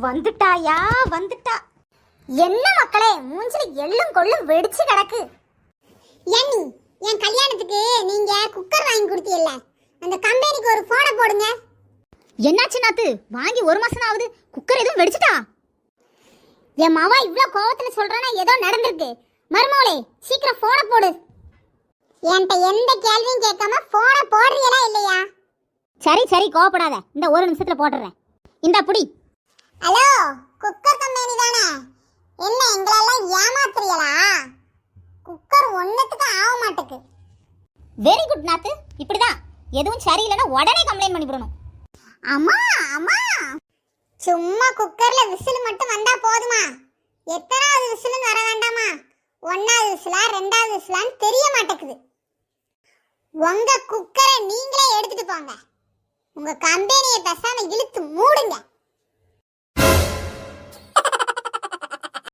வந்துட்டாயா? வந்துட்டா. என்ன மக்களே மூஞ்சில எள்ளும் கொள்ளும் வெடிச்சு கிடக்கு. ஏன்னி என் கல்யாணத்துக்கு நீங்க குக்கர் வாங்கி கொடுத்தீல்ல அந்த கம்பெனிக்கு ஒரு போனை போடுங்க. என்னாச்சு நாத்து? வாங்கி ஒரு மாசம் ஆகுது. குக்கர் எதுவும் வெடிச்சிட்டா? என் மாவா இவ்வளோ கோவத்துல சொல்றானா ஏதோ நடந்திருக்கு. மருமவளே சீக்கிரம் போனை போடு. என்கிட்ட எந்த கேள்வியும் கேட்காம போனை போடுறீங்களா இல்லையா? சரி சரி கோவப்படாத. இந்த ஒரு நிமிஷத்துல போட்டுறேன். இந்த புடி. குக்கர் ஆக மாட்டேக்கு. வெரி குட் நாத்து. இப்படிதான். எதுவும் சரியில்லைன்னா உடனே கம்ப்ளைண்ட் பண்ணிவிடணும். அம்மா அம்மா. சும்மா குக்கர்ல விசில் மட்டும் வந்தா போதுமா? எத்தனாவது விசிலுன்னு வர வேண்டாமா? ஒன்னாவது விசிலா ரெண்டாவது விசிலான்னு தெரிய மாட்டேங்குது உங்க குக்கரை நீங்களே எடுத்துட்டு போங்க. உங்க கம்பெனியை பேசாம இழுத்து மூடுங்க.